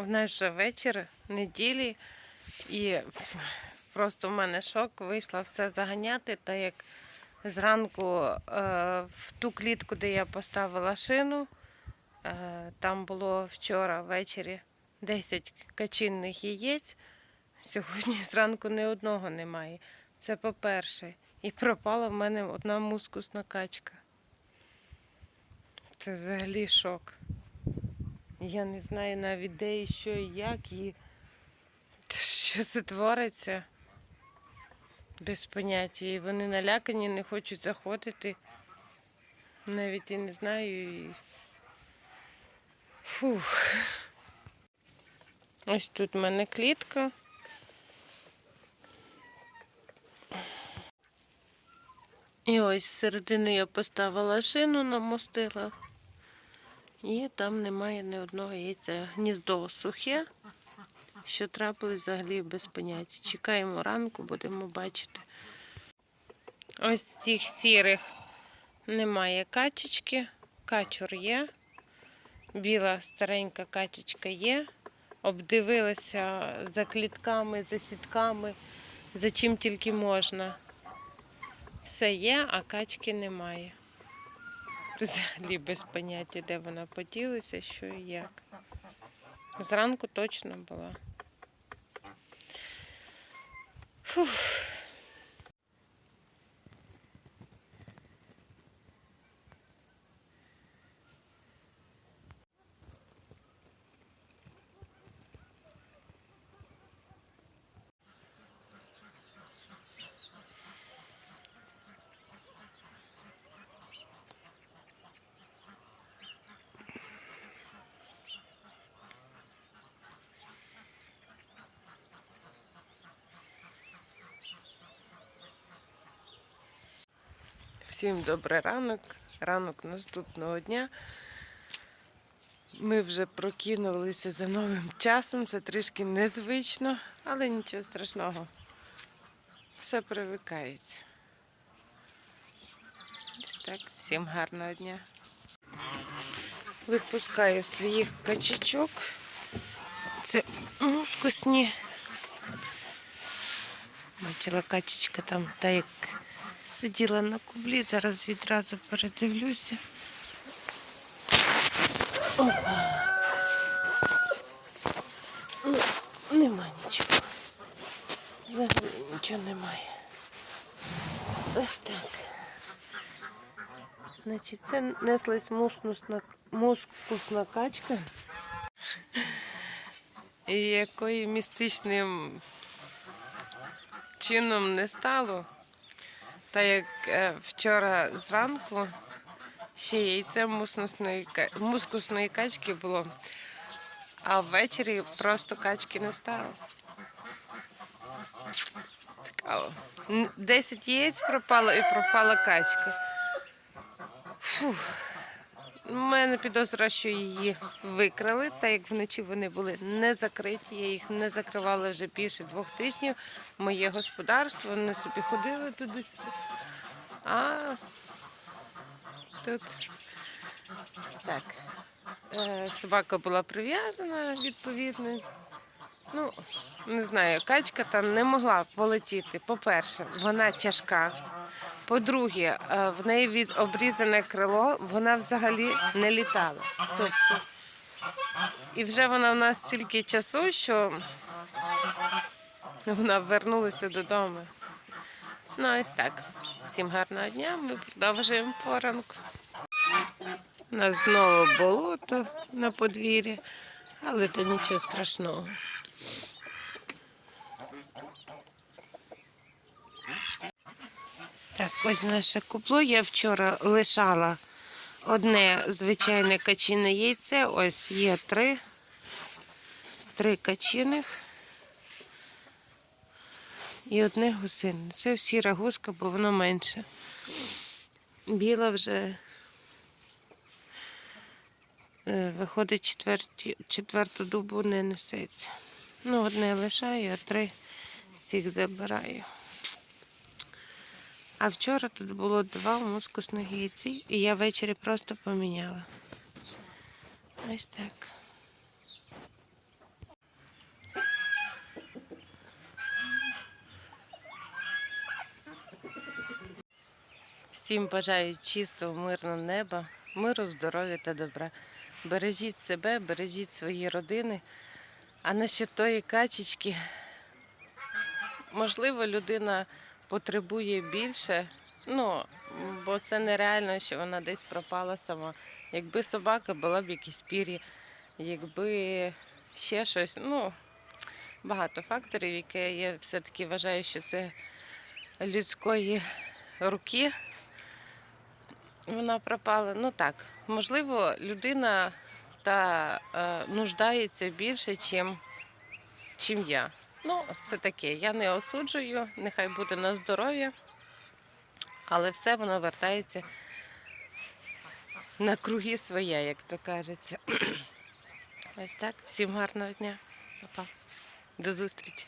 В нас вже вечір неділі, і просто в мене шок. Вийшла все заганяти, та як зранку е, в ту клітку, де я поставила шину, е, там було вчора ввечері 10 качинних яєць. Сьогодні зранку ні одного немає. Це по-перше. І пропала в мене одна мускусна качка. Це взагалі шок. Я не знаю навіть де і що і як і що це твориться. Без поняття. І вони налякані, не хочуть заходити. Навіть і не знаю. І... Фух. Ось тут в мене клітка. І ось середину я поставила шину, намостила. І там немає ні одного яйця. Гніздо сухе, що трапилось взагалі без поняття. Чекаємо ранку, будемо бачити. Ось цих сірих немає качечки, качур є. Біла старенька качечка є. Обдивилася за клітками, за сітками, за чим тільки можна. Все є, а качки немає. Взагалі без поняття, де вона поділася, що і як. Зранку точно була. Фух. Всім добрий ранок, ранок наступного дня. Ми вже прокинулися за новим часом. Це трішки незвично, але нічого страшного. Все привикається. Так, всім гарного дня. Випускаю своїх качечок. Це мускусні. Бачила качечка там та як сиділа на кублі, зараз відразу передивлюся. Опа. Ну, нема нічого. Взагалі нічого немає. Ось так. Значить, це неслась мускусна, качка, і якої містичним чином не стало. Та як е, вчора зранку ще яйце мускусної, качки було, а ввечері просто качки не стало. Цікаво. Десять яєць пропало і пропала качка. Фух. У мене підозра, що її викрали, та як вночі вони були не закриті, я їх не закривала вже більше двох тижнів. Моє господарство, вони собі ходили туди. А тут так. Е, Собака була прив'язана відповідно. Ну, не знаю, качка там не могла полетіти. По-перше, вона тяжка. По-друге, е, в неї від обрізане крило, вона взагалі не літала. Тобто, і вже вона в нас стільки часу, що вона вернулася додому. Ну, ось так. Всім гарного дня. Ми продовжуємо поранку. У нас знову болото на подвір'ї, але то нічого страшного. Так, ось наше купло. Я вчора лишала одне звичайне качине яйце. Ось є три. Три качиних. І одне гусине. Це сіра гуска, бо воно менше. Біла вже е, виходить четверті, четверту добу не несеться. Ну, одне лишаю, а три цих забираю. А вчора тут було два мускусних яйці, і я ввечері просто поміняла. Ось так. Всім бажаю чистого, мирного неба, миру, здоров'я та добра. Бережіть себе, бережіть свої родини. А на що тої качечки, можливо, людина потребує більше, ну, бо це нереально, що вона десь пропала сама. Якби собака була б якісь пір'я, якби ще щось, ну, багато факторів, які я все-таки вважаю, що це людської руки. Вона пропала. Ну так, можливо, людина та е, нуждається більше, чим, чим я. Ну, це таке. Я не осуджую, нехай буде на здоров'я, але все воно вертається на круги своє, як то кажеться. Ось так. Всім гарного дня. Па-па. До зустрічі.